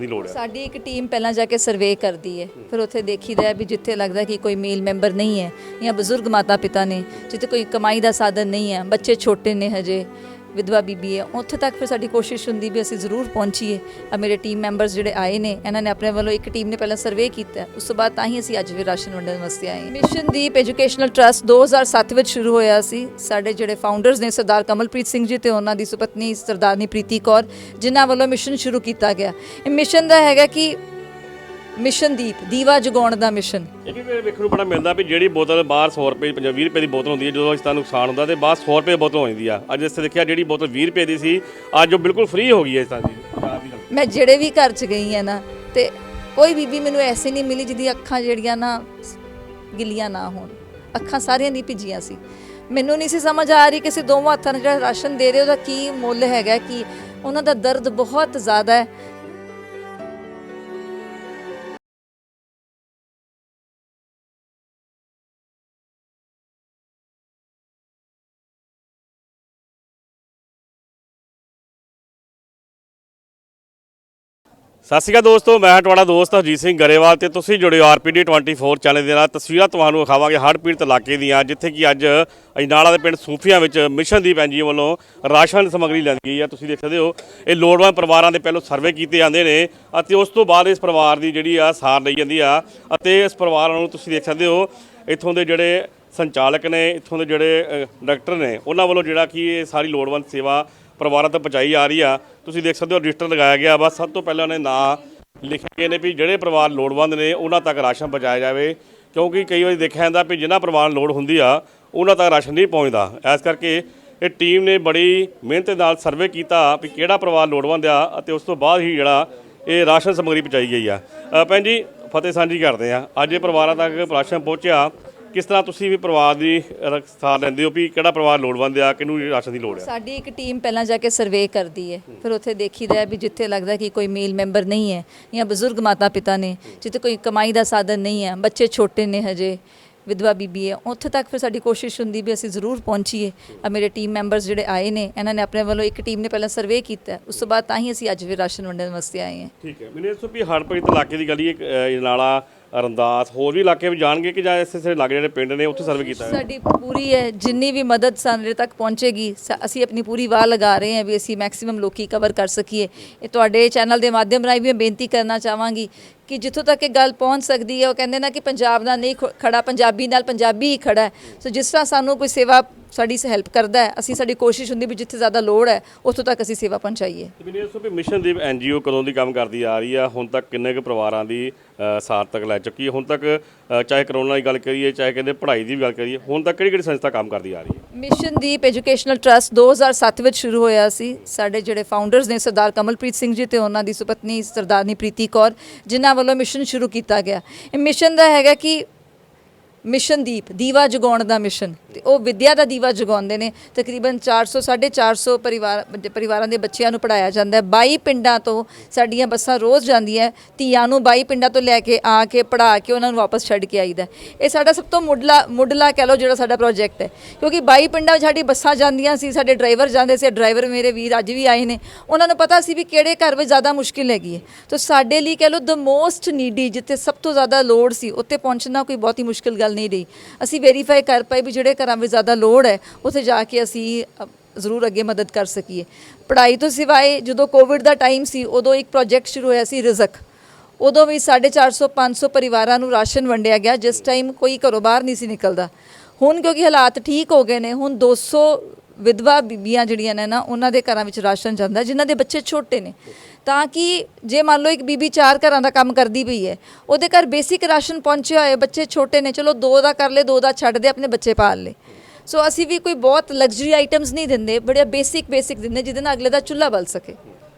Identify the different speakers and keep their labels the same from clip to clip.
Speaker 1: ਦੀ ਲੋੜ ਹੈ।
Speaker 2: ਸਾਡੀ ਇੱਕ ਟੀਮ ਪਹਿਲਾਂ ਜਾ ਕੇ ਸਰਵੇ ਕਰਦੀ ਹੈ। ਫਿਰ ਉੱਥੇ ਦੇਖੀਦਾ ਹੈ ਵੀ ਜਿੱਥੇ ਲੱਗਦਾ ਕਿ ਕੋਈ ਮੇਲ ਮੈਂਬਰ ਨਹੀਂ ਹੈ ਜਾਂ ਬਜ਼ੁਰਗ ਮਾਤਾ ਪਿਤਾ ਨੇ, ਜਿੱਥੇ ਕੋਈ ਕਮਾਈ ਦਾ ਸਾਧਨ ਨਹੀਂ ਹੈ, ਬੱਚੇ ਛੋਟੇ ਨੇ ਹਜੇ ਵਿਧਵਾ ਬੀਬੀ ਹੈ, ਉੱਥੇ ਤੱਕ ਫਿਰ ਸਾਡੀ ਕੋਸ਼ਿਸ਼ ਹੁੰਦੀ ਵੀ ਅਸੀਂ ਜ਼ਰੂਰ ਪਹੁੰਚੀਏ। ਆ ਮੇਰੇ ਟੀਮ ਮੈਂਬਰਸ ਜਿਹੜੇ ਆਏ ਨੇ, ਇਹਨਾਂ ਨੇ ਆਪਣੇ ਵੱਲੋਂ ਇੱਕ ਟੀਮ ਨੇ ਪਹਿਲਾਂ ਸਰਵੇ ਕੀਤਾ ਉਸ ਤੋਂ ਬਾਅਦ ਤਾਂ ਹੀ ਅਸੀਂ ਅੱਜ ਵੀ ਰਾਸ਼ਨ ਵੰਡਣ ਵਾਸਤੇ ਆਏ ਮਿਸ਼ਨ ਦੀਪ ਐਜੂਕੇਸ਼ਨਲ ਟਰਸਟ 2007 ਵਿੱਚ ਸ਼ੁਰੂ ਹੋਇਆ ਸੀ। ਸਾਡੇ ਜਿਹੜੇ ਫਾਊਂਡਰਸ ਨੇ ਸਰਦਾਰ ਕਮਲਪ੍ਰੀਤ ਸਿੰਘ ਜੀ ਤੇ ਉਹਨਾਂ ਦੀ ਸੁਪਤਨੀ ਸਰਦਾਰਨੀ ਪ੍ਰੀਤੀ ਕੌਰ, ਜਿਨ੍ਹਾਂ ਵੱਲੋਂ ਮਿਸ਼ਨ ਸ਼ੁਰੂ ਕੀਤਾ ਗਿਆ। ਇਹ ਮਿਸ਼ਨ ਦਾ ਹੈਗਾ ਕਿ ਮਿਸ਼ਨਦੀਪ ਦੀਵਾ ਜਗਾਉਣ ਦਾ ਮਿਸ਼ਨ।
Speaker 1: ਇਹ ਵੀ ਵੇਖਣ ਨੂੰ ਬੜਾ ਮਿਲਦਾ ਵੀ ਜਿਹੜੀ ਬੋਤਲ ਬਾਹਰ 100 ਰੁਪਏ 20 ਰੁਪਏ ਦੀ ਬੋਤਲ ਹੁੰਦੀ ਹੈ ਜਦੋਂ ਇਸ ਦਾ ਨੁਕਸਾਨ ਹੁੰਦਾ ਤੇ ਬਾਹਰ 100 ਰੁਪਏ ਦੀ ਬੋਤਲ ਹੋ ਜਾਂਦੀ ਆ। ਅੱਜ ਇਸ ਤੇ ਦੇਖਿਆ ਜਿਹੜੀ ਬੋਤਲ 20 ਰੁਪਏ ਦੀ ਸੀ ਅੱਜ ਉਹ ਬਿਲਕੁਲ ਫ੍ਰੀ ਹੋ ਗਈ ਹੈ ਇਸ ਤਰ੍ਹਾਂ ਦੀ। ਦੀ।
Speaker 2: ਮੈਂ ਜਿਹੜੇ ਵੀ ਘਰ ਚ ਗਈ ਆ ਨਾ ਤੇ ਕੋਈ ਬੀਬੀ ਮੈਨੂੰ ਐਸੀ ਨਹੀਂ ਮਿਲੀ ਜਿਹਦੀ ਅੱਖਾਂ ਜਿਹੜੀਆਂ ਨਾ ਗਿੱਲੀਆਂ ਨਾ ਹੋਣ। ਅੱਖਾਂ ਸਾਰੀਆਂ ਦੀ ਭਿੱਜੀਆਂ ਸੀ। ਮੈਨੂੰ ਨਹੀਂ ਸੀ ਸਮਝ ਆ ਰਹੀ ਕਿ ਅਸੀਂ ਦੋਵਾਂ ਹੱਥਾਂ ਨਾਲ ਜਿਹੜਾ ਰਾਸ਼ਨ ਦੇ ਰਹੇ ਉਹਦਾ ਕੀ ਮੁੱਲ ਹੈਗਾ ਕਿ ਉਹਨਾਂ ਦਾ ਦਰਦ ਬਹੁਤ ਜ਼ਿਆਦਾ ਹੈ।
Speaker 1: ਸਤਿ ਸ਼੍ਰੀ ਅਕਾਲ ਦੋਸਤੋ, ਮੈਂ ਤੁਹਾਡਾ ਦੋਸਤ ਹਰਜੀਤ ਸਿੰਘ ਗਰੇਵਾਲ ਤੇ ਤੁਸੀਂ ਜੁੜੇ ਹੋ ਆਰਪੀਡੀ 24 ਚੈਨਲ ਦੇ ਨਾਲ। ਤਸਵੀਰਾਂ ਤੁਹਾਨੂੰ ਵਿਖਾਵਾਂਗੇ ਹੜ੍ਹ ਪੀੜਤ ਇਲਾਕੇ ਦੀਆਂ, ਜਿੱਥੇ ਕਿ ਅੱਜ ਅਜਨਾਲਾ ਦੇ ਪਿੰਡ ਸੂਫੀਆਂ ਵਿੱਚ ਮਿਸ਼ਨ ਮਿਸ਼ਨਦੀਪ ਐਨਜੀਓ ਵੱਲੋਂ ਰਾਸ਼ਨ ਸਮੱਗਰੀ ਲੈਂਦੀ ਗਈ ਆ ਤੁਸੀਂ ਦੇਖ ਸਕਦੇ ਹੋ, ਇਹ ਲੋੜਵੰਦ ਪਰਿਵਾਰਾਂ ਦੇ ਪਹਿਲੋਂ ਸਰਵੇ ਕੀਤੇ ਜਾਂਦੇ ਨੇ ਅਤੇ ਉਸ ਤੋਂ ਬਾਅਦ ਇਸ ਪਰਿਵਾਰ ਦੀ ਜਿਹੜੀ ਆ ਸਾਰ ਲਈ ਜਾਂਦੀ ਆ ਅਤੇ ਇਸ ਪਰਿਵਾਰ ਨੂੰ ਤੁਸੀਂ ਦੇਖ ਸਕਦੇ ਹੋ, ਇੱਥੋਂ ਦੇ ਜਿਹੜੇ ਸੰਚਾਲਕ ਨੇ, ਇੱਥੋਂ ਦੇ ਜਿਹੜੇ ਡਾਕਟਰ ਨੇ, ਉਹਨਾਂ ਵੱਲੋਂ ਜਿਹੜਾ ਕਿ ਇਹ ਸਾਰੀ ਲੋੜਵੰਦ ਸੇਵਾ ਪਰਿਵਾਰਾਂ ਤੱਕ ਪਹੁੰਚਾਈ ਆ ਰਹੀ ਆ। ਤੁਸੀਂ ਦੇਖ ਸਕਦੇ ਹੋ ਰਜਿਸਟਰ ਲਗਾਇਆ ਗਿਆ ਵਾ। ਸਭ ਤੋਂ ਪਹਿਲਾਂ ਉਹਨੇ ਨਾਂ ਲਿਖੇ ਗਏ ਨੇ ਵੀ ਜਿਹੜੇ ਪਰਿਵਾਰ ਲੋੜਵੰਦ ਨੇ, ਉਹਨਾਂ ਤੱਕ ਰਾਸ਼ਨ ਪਹੁੰਚਾਇਆ ਜਾਵੇ। ਕਿਉਂਕਿ ਕਈ ਵਾਰੀ ਦੇਖਿਆ ਜਾਂਦਾ ਵੀ ਜਿਨ੍ਹਾਂ ਪਰਿਵਾਰ ਲੋੜ ਹੁੰਦੀ ਆ, ਉਹਨਾਂ ਤੱਕ ਰਾਸ਼ਨ ਨਹੀਂ ਪਹੁੰਚਦਾ। ਇਸ ਕਰਕੇ ਇਹ ਟੀਮ ਨੇ ਬੜੀ ਮਿਹਨਤ ਨਾਲ ਸਰਵੇ ਕੀਤਾ ਵੀ ਕਿਹੜਾ ਪਰਿਵਾਰ ਲੋੜਵੰਦ ਆ ਅਤੇ ਉਸ ਤੋਂ ਬਾਅਦ ਹੀ ਜਿਹੜਾ ਇਹ ਰਾਸ਼ਨ ਸਮੱਗਰੀ ਪਹੁੰਚਾਈ ਗਈ ਆ। ਭੈਣ ਜੀ, ਫਤਿਹ ਸਾਂਝੀ ਕਰਦੇ ਆ ਅੱਜ ਇਹ ਪਰਿਵਾਰਾਂ ਤੱਕ ਰਾਸ਼ਨ ਪਹੁੰਚਿਆ। ਕਿਸ ਤਰ੍ਹਾਂ ਤੁਸੀਂ ਵੀ ਪਰਿਵਾਰ ਦੀ ਰਖਸਾਰ ਲੈਂਦੇ ਹੋ ਵੀ ਕਿਹੜਾ ਪਰਿਵਾਰ ਲੋੜਵੰਦ ਆ ਕਿਹਨੂੰ ਰਾਸ਼ਨ ਦੀ ਲੋੜ ਆ?
Speaker 2: ਸਾਡੀ ਇੱਕ ਟੀਮ ਪਹਿਲਾਂ ਜਾ ਕੇ ਸਰਵੇ ਕਰਦੀ ਹੈ। ਫਿਰ ਉੱਥੇ ਦੇਖੀਦਾ ਹੈ ਵੀ ਜਿੱਥੇ ਲੱਗਦਾ ਕਿ ਕੋਈ ਮੇਲ ਮੈਂਬਰ ਨਹੀਂ ਹੈ ਜਾਂ ਬਜ਼ੁਰਗ ਮਾਤਾ ਪਿਤਾ ਨੇ ਜਿੱਥੇ ਕੋਈ ਕਮਾਈ ਦਾ ਸਾਧਨ ਨਹੀਂ ਹੈ ਬੱਚੇ ਛੋਟੇ ਨੇ ਹਜੇ ਵਿਧਵਾ ਬੀਬੀ ਹੈ ਉੱਥੇ ਤੱਕ ਫਿਰ ਸਾਡੀ ਕੋਸ਼ਿਸ਼ ਹੁੰਦੀ ਵੀ ਅਸੀਂ ਜ਼ਰੂਰ ਪਹੁੰਚੀਏ। ਆ ਮੇਰੇ ਟੀਮ ਮੈਂਬਰਸ ਜਿਹੜੇ ਆਏ ਨੇ ਇਹਨਾਂ ਨੇ ਆਪਣੇ ਵੱਲੋਂ ਇੱਕ ਟੀਮ ਨੇ ਪਹਿਲਾਂ ਸਰਵੇ ਕੀਤਾ। ਉਸ ਤੋਂ ਬਾਅਦ ਤਾਂ ਹੀ ਅਸੀਂ ਅੱਜ ਵੀ ਰਾਸ਼ਨ ਵੰਡਣ ਵਾਸਤੇ ਆਏ ਹਾਂ।
Speaker 1: ਠੀਕ ਹੈ। ਮੈਨੂੰ ਇਸ ਤੋਂ ਵੀ ਹੜ੍ਹ ਪੀੜਤ ਇਲਾਕੇ ਦੀ ਗਲੀ ਨਾਲਾ ਰੰਦਾਸ, ਹੋਰ ਵੀ ਇਲਾਕੇ ਵਿੱਚ ਜਾਣਗੇ ਕਿ ਜਾਂ ਇਸੇ ਇਸੇ ਲਾਗੇ ਜਿਹੜੇ ਪਿੰਡ ਨੇ, ਉੱਥੇ ਸਰਵੇ ਕੀਤਾ ਹੈ
Speaker 2: ਸਾਡੀ ਪੂਰੀ ਹੈ ਜਿੰਨੀ ਵੀ ਮਦਦ ਸਾਡੇ ਤੱਕ ਪਹੁੰਚੇਗੀ, ਸ- ਅਸੀਂ ਆਪਣੀ ਪੂਰੀ ਵਾਹ ਲਗਾ ਰਹੇ ਹਾਂ ਵੀ ਅਸੀਂ ਮੈਕਸਿਮਮ ਲੋਕੀ ਕਵਰ ਕਰ ਸਕੀਏ। ਇਹ ਤੁਹਾਡੇ ਚੈਨਲ ਦੇ ਮਾਧਿਅਮ ਰਾਹੀਂ ਵੀ ਮੈਂ ਬੇਨਤੀ ਕਰਨਾ ਚਾਹਾਂਗੀ ਕਿ ਜਿੱਥੋਂ ਤੱਕ ਇਹ ਗੱਲ ਪਹੁੰਚ ਸਕਦੀ ਹੈ, ਉਹ ਕਹਿੰਦੇ ਨਾ ਕਿ ਪੰਜਾਬ ਨਾਲ ਨਹੀਂ ਖ- ਖੜਾ, ਪੰਜਾਬੀ ਨਾਲ ਪੰਜਾਬੀ ਹੀ ਖੜਾ ਹੈ। ਸੋ ਜਿਸ ਤਰ੍ਹਾਂ ਸਾਨੂੰ ਕੋਈ ਸੇਵਾ ਸਾਡੀ ਹੈਲਪ ਕਰਦਾ ਹੈ। ਅਸੀਂ ਸਾਡੀ ਕੋਸ਼ਿਸ਼ ਹੁੰਦੀ ਵੀ ਜਿੱਥੇ ਜ਼ਿਆਦਾ ਲੋੜ ਹੈ ਉੱਥੋਂ ਤੱਕ ਅਸੀਂ ਸੇਵਾ ਪਹੁੰਚਾਈਏ।
Speaker 1: ਇਸ ਤੋਂ ਵੀ ਮਿਸ਼ਨਦੀਪ ਐਨਜੀਓ ਕਦੋਂ ਦੀ ਕੰਮ ਕਰਦੀ ਆ ਰਹੀ ਆ? ਹੁਣ ਤੱਕ ਕਿੰਨੇ ਕੁ ਪਰਿਵਾਰਾਂ ਦੀ ਸਾਰਥਕ ਲੈ ਚੁੱਕੀ ਹੈ? ਹੁਣ ਤੱਕ ਚਾਹੇ ਕਰੋਨਾ ਦੀ ਗੱਲ ਕਰੀਏ ਚਾਹੇ ਕਹਿੰਦੇ ਪੜ੍ਹਾਈ ਦੀ ਵੀ ਗੱਲ ਕਰੀਏ ਹੁਣ ਤੱਕ ਕਿਹੜੀ ਕਿਹੜੀ ਸੰਸਥਾ ਕੰਮ ਕਰਦੀ ਆ ਰਹੀ ਹੈ?
Speaker 2: ਮਿਸ਼ਨਦੀਪ ਐਜੂਕੇਸ਼ਨਲ ਟਰਸਟ 2007 ਵਿੱਚ ਸ਼ੁਰੂ ਹੋਇਆ ਸੀ। ਸਾਡੇ ਜਿਹੜੇ ਫਾਊਂਡਰਸ ਨੇ ਸਰਦਾਰ ਕਮਲਪ੍ਰੀਤ ਸਿੰਘ ਜੀ ਤੇ ਉਹਨਾਂ ਦੀ ਸੁਪਤਨੀ ਸਰਦਾਰਨੀ ਪ੍ਰੀਤੀ ਕੌਰ ਜਿਨ੍ਹਾਂ ਵੱਲੋਂ ਮਿਸ਼ਨ ਸ਼ੁਰੂ ਕੀਤਾ ਗਿਆ। ਇਹ ਮਿਸ਼ਨ ਦਾ ਹੈਗਾ ਕਿ ਮਿਸ਼ਨ ਦੀਪ, ਦੀਵਾ ਜਗਾਉਣ ਦਾ ਮਿਸ਼ਨ। ਤੇ ਉਹ ਵਿਦਿਆ ਦਾ ਦੀਵਾ ਜਗਾਉਂਦੇ ਨੇ। ਤਕਰੀਬਨ 400 450 ਪਰਿਵਾਰ ਪਰਿਵਾਰਾਂ ਦੇ ਬੱਚਿਆਂ ਨੂੰ ਪੜਾਇਆ ਜਾਂਦਾ ਹੈ। 22 ਪਿੰਡਾਂ ਤੋਂ ਸਾਡੀਆਂ ਬੱਸਾਂ ਰੋਜ਼ ਜਾਂਦੀਆਂ ਧੀਆਂ ਨੂੰ 22 ਪਿੰਡਾਂ ਤੋਂ ਲੈ ਕੇ ਆ ਕੇ ਪੜਾ ਕੇ ਉਹਨਾਂ ਨੂੰ ਵਾਪਸ ਛੱਡ ਕੇ ਆਈਦਾ ਇਹ ਸਾਡਾ ਸਭ ਤੋਂ ਮੁੱਢਲਾ ਮੁੱਢਲਾ ਕਹਿ ਲਓ ਜਿਹੜਾ ਸਾਡਾ ਪ੍ਰੋਜੈਕਟ ਹੈ। ਕਿਉਂਕਿ 22 ਪਿੰਡਾਂ ਵਿੱਚ ਸਾਡੀ ਬੱਸਾਂ ਜਾਂਦੀਆਂ ਸੀ, ਸਾਡੇ ਡਰਾਈਵਰ ਜਾਂਦੇ ਸੀ ਡਰਾਈਵਰ ਮੇਰੇ ਵੀਰ ਅੱਜ ਵੀ ਆਏ ਨੇ। ਉਹਨਾਂ ਨੂੰ ਪਤਾ ਸੀ ਵੀ ਕਿਹੜੇ ਘਰ ਵਿੱਚ ਜ਼ਿਆਦਾ ਮੁਸ਼ਕਿਲ ਹੈਗੀ ਹੈ। ਤਾਂ ਸਾਡੇ ਲਈ ਕਹਿ ਲਓ ਦ ਮੋਸਟ ਨੀਡੀ ਜਿੱਥੇ ਸਭ ਤੋਂ ਜ਼ਿਆਦਾ ਲੋੜ ਸੀ, ਉੱਥੇ ਪਹੁੰਚਣਾ ਕੋਈ ਬਹੁਤੀ ਮੁਸ਼ਕਿਲ ਗੱਲ ਨਹੀਂ ਰਹੀ। ਅਸੀਂ ਵੈਰੀਫਾਈ ਕਰ ਪਾਏ ਵੀ ਜਿਹੜੇ ਘਰਾਂ ਵਿੱਚ ਜ਼ਿਆਦਾ ਲੋੜ ਹੈ, ਉੱਥੇ ਜਾ ਕੇ ਅਸੀਂ ਜ਼ਰੂਰ ਅੱਗੇ ਮਦਦ ਕਰ ਸਕੀਏ। ਪੜ੍ਹਾਈ ਤੋਂ ਸਿਵਾਏ ਜਦੋਂ ਕੋਵਿਡ ਦਾ ਟਾਈਮ ਸੀ, ਉਦੋਂ ਇੱਕ ਪ੍ਰੋਜੈਕਟ ਸ਼ੁਰੂ ਹੋਇਆ ਸੀ ਰਿਜ਼ਕ। ਉਦੋਂ ਵੀ 450 500 ਪਰਿਵਾਰਾਂ ਨੂੰ ਰਾਸ਼ਨ ਵੰਡਿਆ ਗਿਆ, ਜਿਸ ਟਾਈਮ ਕੋਈ ਘਰੋਂ ਬਾਹਰ ਨਹੀਂ ਸੀ ਨਿਕਲਦਾ। ਹੁਣ ਕਿਉਂਕਿ ਹਾਲਾਤ ਠੀਕ ਹੋ ਗਏ ਨੇ, ਹੁਣ 200 ਵਿਧਵਾ ਬੀਬੀਆਂ ਜਿਹੜੀਆਂ ਨੇ ਨਾ, ਉਹਨਾਂ ਦੇ ਘਰਾਂ ਵਿੱਚ ਰਾਸ਼ਨ ਜਾਂਦਾ, ਜਿਨ੍ਹਾਂ ਦੇ ਬੱਚੇ ਛੋਟੇ ਨੇ। ਤਾਂ ਕਿ ਜੇ ਮੰਨ ਲਓ ਇੱਕ ਬੀਬੀ ਚਾਰ ਘਰਾਂ ਦਾ ਕੰਮ ਕਰਦੀ ਪਈ ਹੈ, ਉਹਦੇ ਘਰ ਬੇਸਿਕ ਰਾਸ਼ਨ ਪਹੁੰਚਿਆ ਹੋਏ ਬੱਚੇ ਛੋਟੇ ਨੇ, ਚਲੋ ਦੋ ਦਾ ਕਰ ਲੇ, ਦੋ ਦਾ ਛੱਡ ਦੇ, ਆਪਣੇ ਬੱਚੇ ਪਾਲ ਲੇ। ਸੋ ਅਸੀਂ ਵੀ ਕੋਈ ਬਹੁਤ ਲਗਜ਼ਰੀ ਆਈਟਮਸ ਨਹੀਂ ਦਿੰਦੇ ਬੜੇ ਬੇਸਿਕ ਬੇਸਿਕ ਦਿੰਦੇ, ਜਿਹਦੇ ਨਾਲ ਅਗਲੇ ਦਾ ਚੁੱਲ੍ਹਾ ਬਲ ਸਕੇ।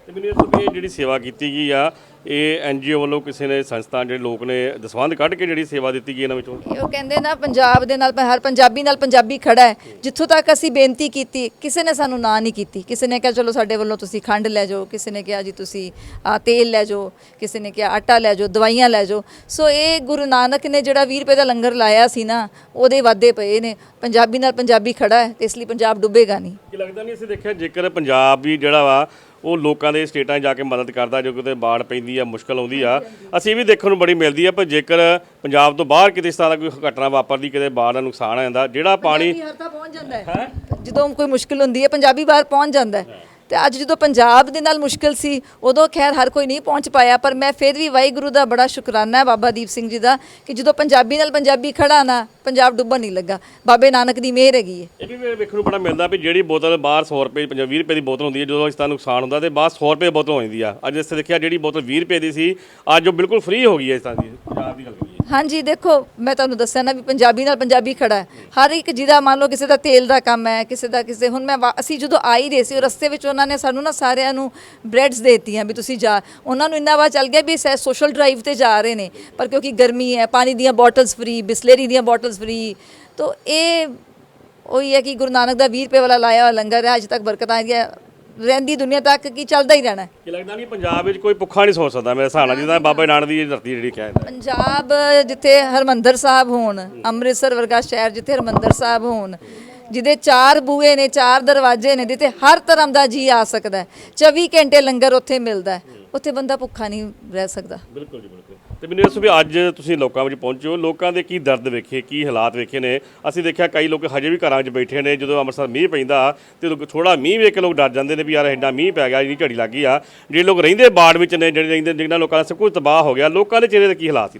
Speaker 1: ਤੇ ਮੈਨੂੰ ਇਸ ਤੋਂ ਵੀ ਇਹ ਜਿਹੜੀ ਸੇਵਾ ਕੀਤੀ ਗਈ ਆ ਇਹ ਐਨਜੀਓ ਵੱਲੋਂ ਕਿਸੇ ਨੇ ਸੰਸਥਾ ਜਿਹੜੇ ਲੋਕ ਨੇ ਦਸਵੰਧ ਕੱਢ ਕੇ ਜਿਹੜੀ ਸੇਵਾ ਦਿੱਤੀ ਗਈ ਇਹਨਾਂ ਵਿੱਚੋਂ?
Speaker 2: ਉਹ ਕਹਿੰਦੇ ਨਾ ਪੰਜਾਬ ਦੇ ਨਾਲ ਹਰ ਪੰਜਾਬੀ ਨਾਲ ਪੰਜਾਬੀ ਖੜਾ ਹੈ। ਜਿੱਥੋਂ ਤੱਕ ਅਸੀਂ ਬੇਨਤੀ ਕੀਤੀ ਕਿਸੇ ਨੇ ਸਾਨੂੰ ਨਾ ਨਹੀਂ ਕੀਤੀ। ਕਿਸੇ ਨੇ ਕਿਹਾ ਚਲੋ ਸਾਡੇ ਵੱਲੋਂ ਤੁਸੀਂ ਖੰਡ ਲੈ ਜਾਓ। ਕਿਸੇ ਨੇ ਕਿਹਾ ਜੀ ਤੁਸੀਂ ਆ ਤੇਲ ਲੈ ਜਾਓ। ਕਿਸੇ ਨੇ ਕਿਹਾ ਆਟਾ ਲੈ ਜਾਓ ਦਵਾਈਆਂ ਲੈ ਜਾਓ। ਸੋ ਇਹ ਗੁਰੂ ਨਾਨਕ ਨੇ ਜਿਹੜਾ 20 ਰੁਪਏ ਦਾ ਲੰਗਰ ਲਾਇਆ ਸੀ ਨਾ ਉਹਦੇ ਵਾਅਦੇ ਪਏ ਨੇ। ਪੰਜਾਬੀ ਨਾਲ ਪੰਜਾਬੀ ਖੜਾ ਹੈ ਤੇ ਇਸ ਲਈ ਪੰਜਾਬ ਡੁੱਬੇਗਾ ਨਹੀਂ।
Speaker 1: ਕੀ ਲੱਗਦਾ ਨਹੀਂ ਅਸੀਂ ਦੇਖਿਆ ਜੇਕਰ ਪੰਜਾਬ ਵੀ ਜਿਹੜਾ ਵਾ ਉਹ ਲੋਕਾਂ ਦੇ ਸਟੇਟਾਂ 'ਚ ਜਾ ਕੇ ਮਦਦ ਕਰਦਾ, ਜੋ ਕਿਤੇ ਬਾੜ ਪੈਂਦੀ ਆ, ਮੁਸ਼ਕਲ ਆਉਂਦੀ ਆ। ਅਸੀਂ ਇਹ ਵੀ ਦੇਖਣ ਨੂੰ ਬੜੀ ਮਿਲਦੀ ਆ, ਪਰ ਜੇਕਰ ਪੰਜਾਬ ਤੋਂ ਬਾਹਰ ਕਿਤੇ ਇਸ ਤਰ੍ਹਾਂ ਦਾ ਕੋਈ ਘਟਨਾ ਵਾਪਰਦੀ, ਕਿਤੇ ਬਾੜ ਦਾ ਨੁਕਸਾਨ ਆ ਜਾਂਦਾ, ਜਿਹੜਾ ਪਾਣੀ
Speaker 2: ਹਰ ਤਾਂ ਪਹੁੰਚ ਜਾਂਦਾ ਹੈ। ਜਦੋਂ ਕੋਈ ਮੁਸ਼ਕਿਲ ਹੁੰਦੀ ਹੈ, ਪੰਜਾਬੀ ਬਾਹਰ ਪਹੁੰਚ ਜਾਂਦਾ ਹੈ। ਤੇ ਅੱਜ ਜਦੋਂ ਪੰਜਾਬ ਦੇ ਨਾਲ ਮੁਸ਼ਕਿਲ ਸੀ, ਉਦੋਂ ਖੈਰ ਹਰ ਕੋਈ ਨਹੀਂ ਪਹੁੰਚ ਪਾਇਆ, ਪਰ ਮੈਂ ਫਿਰ ਵੀ ਵਾਹਿਗੁਰੂ ਦਾ ਬੜਾ ਸ਼ੁਕਰਾਨਾ ਹੈ ਬਾਬਾ ਦੀਪ ਸਿੰਘ ਜੀ ਦਾ ਕਿ ਜਦੋਂ ਪੰਜਾਬੀ ਨਾਲ ਪੰਜਾਬੀ ਖੜਾ ਨਾ, ਪੰਜਾਬ ਡੁੱਬਣ ਨਹੀਂ ਲੱਗਾ। ਬਾਬੇ ਨਾਨਕ ਦੀ ਮਿਹਰ ਹੈਗੀ ਹੈ।
Speaker 1: ਇਹ ਵੀ ਵੇਖਣ ਨੂੰ ਬੜਾ ਮਿਲਦਾ ਵੀ ਜਿਹੜੀ ਬੋਤਲ ਬਾਹਰ 100 ਰੁਪਏ 50 20 ਰੁਪਏ ਦੀ ਬੋਤਲ ਹੁੰਦੀ ਹੈ, ਜਦੋਂ ਇਸ ਤਰ੍ਹਾਂ ਨੁਕਸਾਨ ਹੁੰਦਾ ਤੇ ਬਾਹਰ 100 ਰੁਪਏ ਬੋਤਲ ਹੋ ਜਾਂਦੀ ਆ। ਅੱਜ ਇਸ ਦੇਖਿਆ ਜਿਹੜੀ ਬੋਤਲ 20 ਰੁਪਏ ਦੀ ਸੀ, ਅੱਜ ਉਹ ਬਿਲਕੁਲ ਫ੍ਰੀ ਹੋ ਗਈ ਹੈ ਇਸ ਤਰ੍ਹਾਂ ਦੀ ਪੰਜਾਬ ਦੀ ਗੱਲ
Speaker 2: ਹਾਂਜੀ, ਦੇਖੋ, ਮੈਂ ਤੁਹਾਨੂੰ ਦੱਸਿਆ ਨਾ ਵੀ ਪੰਜਾਬੀ ਨਾਲ ਪੰਜਾਬੀ ਖੜਾ ਹੈ। ਹਰ ਇੱਕ ਜਿਹਦਾ ਮੰਨ ਲਓ ਕਿਸੇ ਦਾ ਤੇਲ ਦਾ ਕੰਮ ਹੈ, ਕਿਸੇ ਦਾ ਕਿਸੇ, ਹੁਣ ਮੈਂ ਵਾ- ਅਸੀਂ ਜਦੋਂ ਆ ਹੀ ਰਹੇ ਸੀ, ਉਹ ਰਸਤੇ ਵਿੱਚ ਉਹਨਾਂ ਨੇ ਸਾਨੂੰ ਨਾ ਸਾਰਿਆਂ ਨੂੰ ਬ੍ਰੈਡਸ ਦੇਤੀਆਂ ਵੀ ਤੁਸੀਂ ਜਾ। ਉਹਨਾਂ ਨੂੰ ਇੰਨਾ ਵਾ ਚੱਲ ਗਿਆ ਵੀ ਸੋਸ਼ਲ ਡਰਾਈਵ ਤੇ ਜਾ ਰਹੇ ਨੇ, ਪਰ ਕਿਉਂਕਿ ਗਰਮੀ ਹੈ, ਪਾਣੀ ਦੀਆਂ ਬੋਟਲਸ ਫ੍ਰੀ ਬਿਸਲੇਰੀ ਦੀਆਂ ਬੋਟਲਸ ਫ੍ਰੀ ਤੋਂ ਇਹ ਉਹੀ ਹੈ ਕਿ ਗੁਰੂ ਨਾਨਕ ਦਾ 20 ਰੁਪਏ ਵਾਲਾ ਲਾਇਆ ਹੋਇਆ ਲੰਗਰ ਹੈ, ਅੱਜ ਤੱਕ ਬਰਕਤਾਂ ਦੀਆਂ ਰਹਿੰਦੀ ਦੁਨੀਆ ਤੱਕ ਕੀ ਚੱਲਦਾ ਹੀ ਰਹਿਣਾ।
Speaker 1: ਕਿ ਲੱਗਦਾ ਨਹੀਂ ਪੰਜਾਬ ਵਿੱਚ ਕੋਈ ਭੁੱਖਾ ਨਹੀਂ ਸੋ ਸਕਦਾ ਮੇਰੇ ਹਿਸਾਬ ਨਾਲ ਜਿੱਦਾਂ ਬਾਬਾ ਨਾਨਕ ਦੀ ਧਰਤੀ ਜਿਹੜੀ ਕਿਹਾ ਜਾਂਦਾ।
Speaker 2: ਪੰਜਾਬ ਜਿੱਥੇ ਹਰਮੰਦਰ ਸਾਹਿਬ ਹੋਣ ਅੰਮ੍ਰਿਤਸਰ ਵਰਗਾ ਸ਼ਹਿਰ ਜਿੱਥੇ ਹਰਮੰਦਰ ਸਾਹਿਬ ਹੋਣ ਜਿਹਦੇ ਚਾਰ ਬੂਹੇ ਨੇ ਚਾਰ ਦਰਵਾਜ਼ੇ ਨੇ ਜਿੱਥੇ ਹਰ ਧਰਮ ਦਾ ਜੀ ਆ ਸਕਦਾ ਹੈ। 24 ਘੰਟੇ ਲੰਗਰ ਉੱਥੇ ਮਿਲਦਾ ਉੱਥੇ ਬੰਦਾ ਭੁੱਖਾ ਨਹੀਂ ਰਹਿ ਸਕਦਾ।
Speaker 1: ਬਿਲਕੁਲ ਜੀ ਬਿਲਕੁਲ। ਤੇ ਮੈਨੂੰ ਇਸ ਵੀ ਅੱਜ ਤੁਸੀਂ ਲੋਕਾਂ ਵਿੱਚ ਪਹੁੰਚੇ ਹੋ, ਲੋਕਾਂ ਦੇ ਕੀ ਦਰਦ ਵੇਖੇ, ਕੀ ਹਾਲਾਤ ਵੇਖੇ ਨੇ? ਅਸੀਂ ਦੇਖਿਆ ਕਈ ਲੋਕ ਹਜੇ ਵੀ ਘਰਾਂ 'ਚ ਬੈਠੇ ਨੇ, ਜਦੋਂ ਅੰਮ੍ਰਿਤਸਰ ਮੀਂਹ ਪੈਂਦਾ ਤੇ ਲੋਕ ਥੋੜਾ ਮੀਂਹ ਵੇਖ ਕੇ ਲੋਕ ਡਰ ਜਾਂਦੇ ਨੇ ਵੀ ਯਾਰ ਐਡਾ ਮੀਂਹ ਪੈ ਗਿਆ ਜਿਹੜੀ ਝੜੀ ਲੱਗ ਗਈ ਆ। ਜਿਹੜੇ ਲੋਕ ਰਹਿੰਦੇ ਬਾੜ ਵਿੱਚ ਨੇ, ਜਿਹੜੇ ਰਹਿੰਦੇ ਜਿਨ੍ਹਾਂ ਲੋਕਾਂ ਦਾ ਸਭ ਕੁਝ ਤਬਾਹ ਹੋ ਗਿਆ, ਲੋਕਾਂ ਦੇ ਚਿਹਰੇ ਤੇ ਕੀ ਹਾਲਾਤ ਸੀ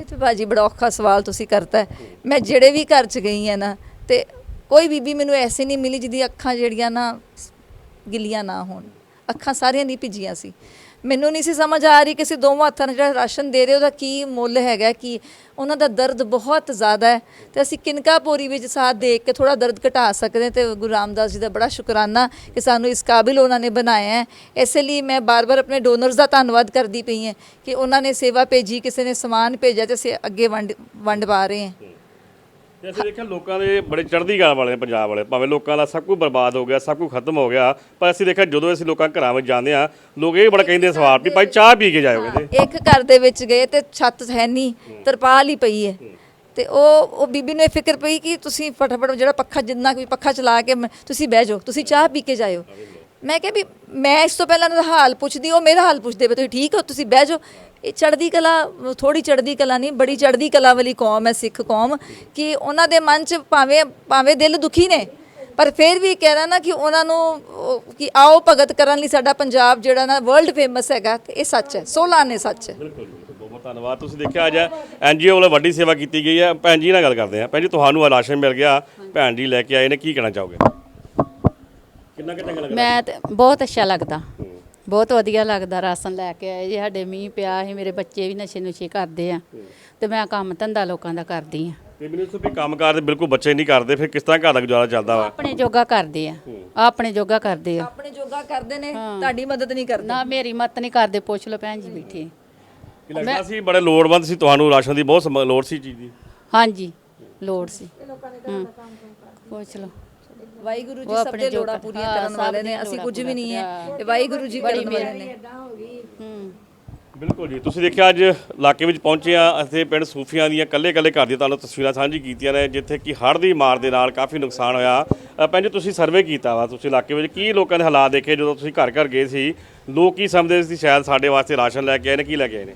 Speaker 2: ਇਹ ਤੇ ਬਾਜੀ ਬੜਾ ਔਖਾ ਸਵਾਲ ਤੁਸੀਂ ਕਰਤਾ। ਮੈਂ ਜਿਹੜੇ ਵੀ ਘਰ 'ਚ ਗਈ ਆ ਨਾ, ਤੇ ਕੋਈ ਬੀਬੀ ਮੈਨੂੰ ਐਸੀ ਨਹੀਂ ਮਿਲੀ ਜਿਹਦੀ ਅੱਖਾਂ ਜਿਹੜੀਆਂ ਨਾ ਗਿੱਲੀਆਂ ਨਾ ਹੋਣ। ਅੱਖਾਂ ਸਾਰੀਆਂ ਦੀ ਭਿੱਜੀਆਂ ਸੀ। ਮੈਨੂੰ ਨਹੀਂ ਸੀ ਸਮਝ ਆ ਰਹੀ ਕਿ ਅਸੀਂ ਦੋਵਾਂ ਹੱਥਾਂ ਨਾਲ ਜਿਹੜਾ ਰਾਸ਼ਨ ਦੇ ਰਹੇ ਉਹਦਾ ਕੀ ਮੁੱਲ ਹੈਗਾ, ਕਿ ਉਹਨਾਂ ਦਾ ਦਰਦ ਬਹੁਤ ਜ਼ਿਆਦਾ ਹੈ। ਤੇ ਅਸੀਂ ਕਿਨਕਾ ਪੋਰੀ ਵਿੱਚ ਸਾਥ ਦੇ ਕੇ ਥੋੜਾ ਦਰਦ ਘਟਾ ਸਕਦੇ ਹਾਂ ਤੇ ਗੁਰੂ ਰਾਮਦਾਸ ਜੀ ਦਾ ਬੜਾ ਸ਼ੁਕਰਾਨਾ ਕਿ ਸਾਨੂੰ ਇਸ ਕਾਬਿਲ ਉਹਨਾਂ ਨੇ ਬਣਾਇਆ ਹੈ। ਇਸੇ ਲਈ ਮੈਂ ਬਾਰ-ਬਾਰ ਆਪਣੇ ਡੋਨਰਸ ਦਾ ਧੰਨਵਾਦ ਕਰਦੀ ਪਈ ਹਾਂ ਕਿ ਉਹਨਾਂ ਨੇ ਸੇਵਾ ਭੇਜੀ, ਕਿਸੇ ਨੇ ਸਮਾਨ ਭੇਜਿਆ ਤੇ ਅਸੀਂ ਅੱਗੇ ਵੰਡ ਵੰਡ ਪਾ ਰਹੇ ਹਾਂ।
Speaker 1: ਤੇ ਅਸੀਂ ਦੇਖਿਆ ਲੋਕਾਂ ਦੇ ਬੜੇ ਚੜ੍ਹਦੀ ਕਲਾ ਵਾਲੇ ਨੇ ਪੰਜਾਬ ਵਾਲੇ ਭਾਵੇਂ ਲੋਕਾਂ ਦਾ ਸਭ ਕੁਝ ਬਰਬਾਦ ਹੋ ਗਿਆ ਸਭ ਕੁਝ ਖਤਮ ਹੋ ਗਿਆ ਪਰ ਅਸੀਂ ਦੇਖਿਆ ਜਦੋਂ ਅਸੀਂ ਲੋਕਾਂ ਘਰਾਂ ਵਿੱਚ ਜਾਂਦੇ ਆ ਲੋਕ ਇਹ ਬੜਾ ਕਹਿੰਦੇ ਸਵਾਲ ਵੀ ਭਾਈ ਚਾਹ ਪੀ ਕੇ ਜਾਇਓ ਕਹਿੰਦੇ
Speaker 2: ਇੱਕ ਘਰ ਦੇ ਵਿੱਚ ਗਏ ਤੇ ਛੱਤ ਹੈ ਨਹੀਂ ਤਰਪਾਲ ਹੀ ਪਈ ਹੈ। ਤੇ ਉਹ ਉਹ ਬੀਬੀ ਨੂੰ ਇਹ ਫਿਕਰ ਪਈ ਕਿ ਤੁਸੀਂ ਫਟਾਫਟ ਜਿਹੜਾ ਪੱਖਾ ਜਿੰਨਾ ਕੋਈ ਪੱਖਾ ਚਲਾ ਕੇ ਮ- ਤੁਸੀਂ ਬਹਿ ਜਾਓ ਤੁਸੀਂ ਚਾਹ ਪੀ ਕੇ ਜਾਇਓ। ਮੈਂ ਕਿਹਾ ਵੀ ਮੈਂ ਇਸ ਤੋਂ ਪਹਿਲਾਂ ਉਹਨਾਂ ਦਾ ਹਾਲ ਪੁੱਛਦੀ ਉਹ ਮੇਰਾ ਹਾਲ ਪੁੱਛਦੇ ਵੀ ਤੁਸੀਂ ਠੀਕ ਹੋ? ਤੁਸੀਂ ਬਹਿ ਜਾਓ। ਇਹ ਚੜ੍ਹਦੀ ਕਲਾ ਥੋੜੀ ਚੜ੍ਹਦੀ ਕਲਾ ਨਹੀਂ, ਬੜੀ ਚੜ੍ਹਦੀ ਕਲਾ ਵਾਲੀ ਕੌਮ ਹੈ, ਸਿੱਖ ਕੌਮ, ਕਿ ਉਹਨਾਂ ਦੇ ਮਨ 'ਚ ਭਾਵੇਂ ਭਾਵੇਂ ਦਿਲ ਦੁਖੀ ਨੇ, ਪਰ ਫਿਰ ਵੀ ਕਹਿਣਾ ਨਾ ਕਿ ਉਹਨਾਂ ਨੂੰ ਕਿ ਆਓ ਭਗਤ ਕਰਨ ਲਈ ਸਾਡਾ ਪੰਜਾਬ ਜਿਹੜਾ ਨਾ ਵਰਲਡ ਫੇਮਸ ਹੈਗਾ ਤੇ ਇਹ ਸੱਚ ਹੈ, ਸੋਲਾਂ ਨੇ ਸੱਚ ਹੈ।
Speaker 1: ਬਿਲਕੁਲ ਬਹੁਤ ਬਹੁਤ ਧੰਨਵਾਦ। ਤੁਸੀਂ ਦੇਖਿਆ ਅੱਜ ਐਨਜੀਓ ਵੱਲੋਂ ਵੱਡੀ ਸੇਵਾ ਕੀਤੀ ਗਈ ਹੈ। ਭੈਣ ਜੀ ਨਾਲ ਗੱਲ ਕਰਦੇ ਆ ਭੈਣ ਜੀ, ਤੁਹਾਨੂੰ ਰਾਸ਼ਨ ਮਿਲ ਗਿਆ, ਭੈਣ ਜੀ ਲੈ ਕੇ ਆਏ ਨੇ, ਕੀ ਕਹਿਣਾ ਚਾਹੋਗੇ? ਕਿੰਨਾ ਕਿ ਚੰਗਾ ਲੱਗਾ
Speaker 3: ਮੈਂ ਤੇ ਬਹੁਤ ਅੱਛਾ ਲੱਗਦਾ। ਬਹੁਤ ਵਧੀਆ ਲੱਗਦਾ ਰਾਸ਼ਨ ਲੈ ਕੇ ਆਏ ਜੀ ਸਾਡੇ ਮੀਂਹ ਪਿਆ ਸੀ ਮੇਰੇ ਬੱਚੇ ਵੀ ਨਸ਼ੇ ਨੁਸ਼ੇ ਕਰਦੇ ਆ। ਤੇ ਮੈਂ ਕੰਮ ਧੰਦਾ ਲੋਕਾਂ ਦਾ ਕਰਦੀ ਆ।
Speaker 1: ਤੇ ਮੈਨੂੰ ਇਸ ਵੀ ਕੰਮਕਾਰ ਦੇ ਬਿਲਕੁਲ ਬੱਚੇ ਨਹੀਂ ਕਰਦੇ ਫਿਰ ਕਿਸ ਤਰ੍ਹਾਂ ਘਰ ਦਾ ਗੁਜ਼ਾਰਾ ਚੱਲਦਾ ਵਾ?
Speaker 3: ਆਪਣੇ ਜੋਗਾ ਕਰਦੇ ਆ। ਆਪਣੇ ਜੋਗਾ ਕਰਦੇ ਆ।
Speaker 2: ਆਪਣੇ ਜੋਗਾ ਕਰਦੇ ਨੇ ਤੁਹਾਡੀ ਮਦਦ ਨਹੀਂ ਕਰਦੇ।
Speaker 3: ਨਾ ਮੇਰੀ ਮਤ ਨਹੀਂ ਕਰਦੇ ਪੁੱਛ ਲਓ ਭੈਣ ਜੀ ਬੈਠੀ।
Speaker 1: ਕੀ ਲੱਗਦਾ ਸੀ ਬੜੇ ਲੋੜਵੰਦ ਸੀ ਤੁਹਾਨੂੰ ਰਾਸ਼ਨ ਦੀ ਬਹੁਤ ਸਮ- ਲੋੜ ਸੀ ਚੀਜ਼ ਦੀ?
Speaker 3: ਹਾਂਜੀ ਲੋੜ ਸੀ। ਪੁੱਛ ਲਓ।
Speaker 2: ਵਾਹਿਗੁਰੂ ਜੀ ਸਭ ਦੇ ਲੋੜਾਂ ਪੂਰੀਆਂ ਕਰਨ ਵਾਲੇ ਨੇ ਅਸੀਂ ਕੁਝ ਵੀ ਨਹੀਂ ਹੈ। ਤੇ ਵਾਹਿਗੁਰੂ ਜੀ ਕਰਨ ਵਾਲੇ ਨੇ।
Speaker 3: ਹੂੰ
Speaker 1: ਬਿਲਕੁਲ ਜੀ। ਤੁਸੀਂ ਦੇਖਿਆ ਅੱਜ ਇਲਾਕੇ ਵਿੱਚ ਪਹੁੰਚੇ ਆ ਅਸੀਂ ਪਿੰਡ ਸੂਫੀਆਂ ਦੀਆਂ ਕੱਲੇ ਕੱਲੇ ਘਰ ਦੀਆਂ ਤੁਹਾਨੂੰ ਤਸਵੀਰਾਂ ਸਾਂਝੀ ਕੀਤੀਆਂ ਨੇ ਜਿੱਥੇ ਕਿ ਹੜ੍ਹ ਦੀ ਮਾਰ ਦੇ ਨਾਲ ਕਾਫੀ ਨੁਕਸਾਨ ਹੋਇਆ। ਭੈਣ ਜੀ ਤੁਸੀਂ ਸਰਵੇ ਕੀਤਾ ਵਾ ਤੁਸੀਂ ਇਲਾਕੇ ਵਿੱਚ ਕੀ ਲੋਕਾਂ ਦੇ ਹਾਲਾਤ ਦੇਖੇ ਜਦੋਂ ਤੁਸੀਂ ਘਰ ਘਰ ਗਏ ਸੀ? ਲੋਕ ਕੀ ਸਮਝਦੇ ਸੀ ਸ਼ਾਇਦ ਸਾਡੇ ਵਾਸਤੇ ਰਾਸ਼ਨ ਲੈ ਕੇ ਆਏ ਨੇ ਕੀ ਲੈ ਕੇ ਆਏ ਨੇ?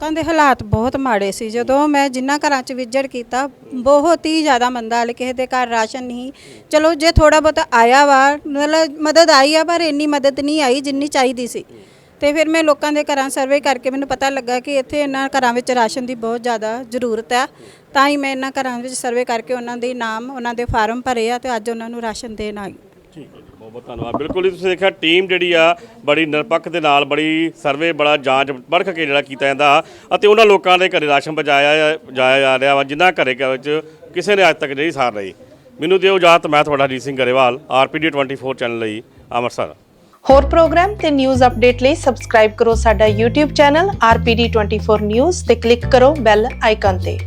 Speaker 4: ਲੋਕਾਂ ਦੇ ਹਾਲਾਤ ਬਹੁਤ ਮਾੜੇ ਸੀ। ਜਦੋਂ ਮੈਂ ਜਿੰਨਾ ਘਰਾਂ 'ਚ ਵਿਜੜ ਕੀਤਾ, ਬਹੁਤ ਹੀ ਜ਼ਿਆਦਾ ਮੰਦਾ, ਹਾਲ ਕਿਸੇ ਦੇ ਘਰ ਰਾਸ਼ਨ ਨਹੀਂ। ਚਲੋ, ਜੇ ਥੋੜਾ ਬਹੁਤਾ ਆਇਆ ਵਾ, ਮਤਲਬ ਮਦਦ ਆਈ ਆ, ਪਰ ਇੰਨੀ ਮਦਦ ਨਹੀਂ ਆਈ ਜਿੰਨੀ ਚਾਹੀਦੀ ਸੀ। ਤੇ ਫਿਰ ਮੈਂ ਲੋਕਾਂ ਦੇ ਘਰਾਂ ਸਰਵੇ ਕਰਕੇ ਮੈਨੂੰ ਪਤਾ ਲੱਗਾ ਕਿ ਇੱਥੇ ਇਹਨਾਂ ਘਰਾਂ ਵਿੱਚ ਰਾਸ਼ਨ ਦੀ ਬਹੁਤ ਜ਼ਿਆਦਾ ਜ਼ਰੂਰਤ ਹੈ ਤਾਂ ਹੀ ਮੈਂ ਇਹਨਾਂ ਘਰਾਂ ਵਿੱਚ ਸਰਵੇ ਕਰਕੇ ਉਹਨਾਂ ਦੇ ਨਾਮ, ਉਹਨਾਂ ਦੇ ਫਾਰਮ ਭਰੇ ਆ ਤੇ ਅੱਜ ਉਹਨਾਂ ਨੂੰ ਰਾਸ਼ਨ ਦੇਣ ਆਈ।
Speaker 1: ਠੀਕ ਹੈ ਬਹੁਤ ਬਹੁਤ ਧੰਨਵਾਦ। ਬਿਲਕੁਲ ਹੀ ਤੁਸੀਂ ਦੇਖਿਆ ਟੀਮ ਜਿਹੜੀ ਆ, ਬੜੀ ਨਿਰਪੱਖ ਦੇ ਨਾਲ ਬੜੀ ਸਰਵੇ ਬੜਾ ਜਾਂਚ ਪਰਖ ਕੇ ਜਿਹੜਾ ਕੀਤਾ ਜਾਂਦਾ ਅਤੇ ਉਹਨਾਂ ਲੋਕਾਂ ਦੇ ਘਰੇ ਰਾਸ਼ਨ ਪਹੁੰਚਾਇਆ ਜਾਇਆ ਜਾ ਰਿਹਾ ਵਾ, ਜਿਨ੍ਹਾਂ ਘਰੇ ਘਰ ਵਿੱਚ ਕਿਸੇ ਨੇ ਅੱਜ ਤੱਕ ਜਿਹੜੀ ਸਾਰ ਰਹੀ ਮੈਨੂੰ ਦਿਓ ਇਜਾਜ਼ਤ, ਮੈਂ ਤੁਹਾਡਾ ਅਜੀਤ ਸਿੰਘ ਗਰੇਵਾਲ ਆਰਪੀਡੀ 24 ਚੈਨਲ ਲਈ, ਅੰਮ੍ਰਿਤਸਰ।
Speaker 5: ਹੋਰ ਪ੍ਰੋਗਰਾਮ ਤੇ ਨਿਊਜ਼ ਅਪਡੇਟ ਲਈ ਸਬਸਕ੍ਰਾਈਬ ਕਰੋ ਸਾਡਾ YouTube ਚੈਨਲ RPD24 News ਤੇ ਕਲਿੱਕ ਕਰੋ ਬੈਲ ਆਈਕਨ ਤੇ।